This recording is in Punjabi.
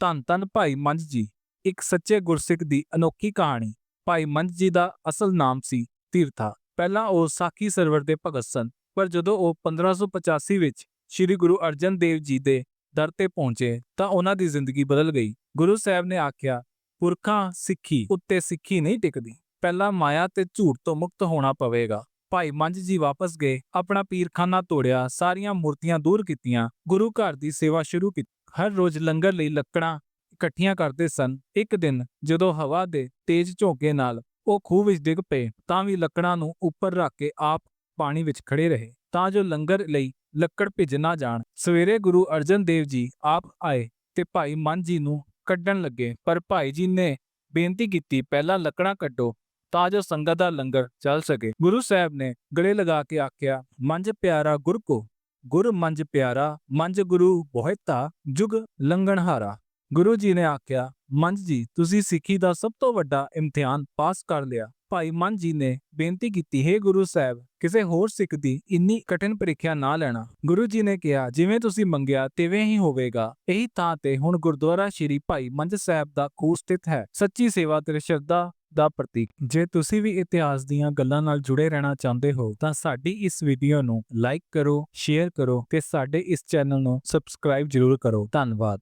ਧੰਨ ਧੰਨ ਭਾਈ ਮੰਝ ਜੀ, ਇੱਕ ਸੱਚੇ ਗੁਰਸਿੱਖ ਦੀ ਅਨੋਖੀ ਕਹਾਣੀ। ਭਾਈ ਮੰਝ ਜੀ ਦਾ ਅਸਲ ਨਾਮ ਸੀ ਤੀਰਥਾ। ਪਹਿਲਾਂ ਉਹ ਸਾਖੀ ਸਰਵਰ ਦੇ ਭਗਤ ਸਨ, ਪਰ ਜਦੋਂ ਉਹ 1585 ਵਿੱਚ ਸ੍ਰੀ ਗੁਰੂ ਅਰਜਨ ਦੇਵ ਜੀ ਦੇ ਦਰ ਤੇ ਪਹੁੰਚੇ, ਤਾਂ ਉਹਨਾਂ ਦੀ ਜ਼ਿੰਦਗੀ ਬਦਲ ਗਈ। ਗੁਰੂ ਸਾਹਿਬ ਨੇ ਆਖਿਆ, ਪੁਰਖਾਂ ਸਿੱਖੀ ਉੱਤੇ ਸਿੱਖੀ ਨਹੀਂ ਟਿਕਦੀ। ਪਹਿਲਾਂ ਮਾਇਆ ਤੇ ਝੂਠ ਤੋਂ ਮੁਕਤ ਹੋਣਾ ਪਵੇਗਾ ਭਾਈ ਮੰਝ ਜੀ ਵਾਪਸ ਗਏ, ਆਪਣਾ ਪੀਰਖਾਨਾ ਤੋੜਿਆ, ਸਾਰੀਆਂ ਮੂਰਤੀਆਂ ਦੂਰ ਕੀਤੀਆਂ, ਗੁਰੂ ਘਰ ਦੀ ਸੇਵਾ ਸ਼ੁਰੂ ਕੀਤੀ। ਹਰ ਰੋਜ਼ ਲੰਗਰ ਲਈ ਲੱਕੜਾਂ ਇਕੱਠੀਆਂ ਕਰਦੇ ਸਨ। ਇੱਕ ਦਿਨ ਜਦੋਂ ਹਵਾ ਦੇ ਤੇਜ਼ ਝੋਂਕੇ ਨਾਲ ਉਹ ਖੂਹ ਵਿੱਚ ਡਿੱਗ ਪਏ ਤਾਂ ਵੀ ਲੱਕੜਾਂ ਨੂੰ ਉੱਪਰ ਰੱਖ ਕੇ ਆਪ ਪਾਣੀ ਵਿੱਚ ਖੜੇ ਰਹੇ। ਤਾਂ ਜੋ ਲੰਗਰ ਲਈ ਲੱਕੜ ਭਿੱਜ ਨਾ ਜਾਣ। ਸਵੇਰੇ ਗੁਰੂ ਅਰਜਨ ਦੇਵ ਜੀ ਆਪ ਆਏ ਤੇ ਭਾਈ ਮਨ ਜੀ ਨੂੰ ਕੱਢਣ ਲੱਗੇ। ਪਰ ਭਾਈ ਜੀ ਨੇ ਬੇਨਤੀ ਕੀਤੀ, ਪਹਿਲਾਂ ਲੱਕੜਾਂ ਕੱਢੋ ਤਾਂ ਜੋ ਸੰਗਤ ਦਾ ਲੰਗਰ ਚੱਲ ਸਕੇ। ਗੁਰੂ ਸਾਹਿਬ ਨੇ ਗਲੇ ਲਗਾ ਕੇ ਆਖਿਆ ਮੰਜ ਪਿਆਰਾ ਗੁਰ ਕੋ। ਗੁਰ ਮੰਝ ਪਿਆਰਾ ਮੰਝ ਗੁਰੂ ਬਹੁਤਾ, ਜੁਗ ਲੰਗਣਹਾਰਾ। ਗੁਰੂ ਜੀ ਨੇ ਆਖਿਆ ਮੰਝ ਜੀ, ਤੁਸੀਂ ਸਿੱਖੀ ਦਾ ਸਭ ਤੋਂ ਵੱਡਾ ਇਮਤਿਹਾਨ ਪਾਸ ਕਰ ਲਿਆ। ਭਾਈ ਮੰਝ ਜੀ ਨੇ ਬੇਨਤੀ ਕੀਤੀ, ਹੈ ਗੁਰੂ ਸਾਹਿਬ, ਕਿਸੇ ਹੋਰ ਸਿੱਖ ਦੀ ਇੰਨੀ ਕਠਿਨ ਪ੍ਰੀਖਿਆ ਨਾ ਲੈਣਾ। ਗੁਰੂ ਜੀ ਨੇ ਕਿਹਾ, ਜਿਵੇਂ ਤੁਸੀਂ ਮੰਗਿਆ, ਤਿਵੇਂ ਹੀ ਹੋਵੇਗਾ। ਇਹੀ ਥਾਂ ਤੇ ਹੁਣ ਗੁਰਦੁਆਰਾ ਸ਼੍ਰੀ ਭਾਈ ਮੰਜ ਸਾਹਿਬ ਦਾ ਖੂਹ ਸਥਿਤ ਹੈ। ਸੱਚੀ ਸੇਵਾ ਤੇ ਸ਼ਰਧਾ ਦਾ ਪ੍ਰਤੀਕ। ਜੇ ਤੁਸੀਂ ਵੀ ਇਤਿਹਾਸ ਦੀਆਂ ਗੱਲਾਂ ਨਾਲ ਜੁੜੇ ਰਹਿਣਾ ਚਾਹੁੰਦੇ ਹੋ, ਤਾਂ ਸਾਡੀ ਇਸ ਵੀਡੀਓ ਨੂੰ ਲਾਈਕ ਕਰੋ, ਸ਼ੇਅਰ ਕਰੋ ਤੇ ਸਾਡੇ ਇਸ ਚੈਨਲ ਨੂੰ ਸਬਸਕ੍ਰਾਈਬ ਜ਼ਰੂਰ ਕਰੋ। ਧੰਨਵਾਦ।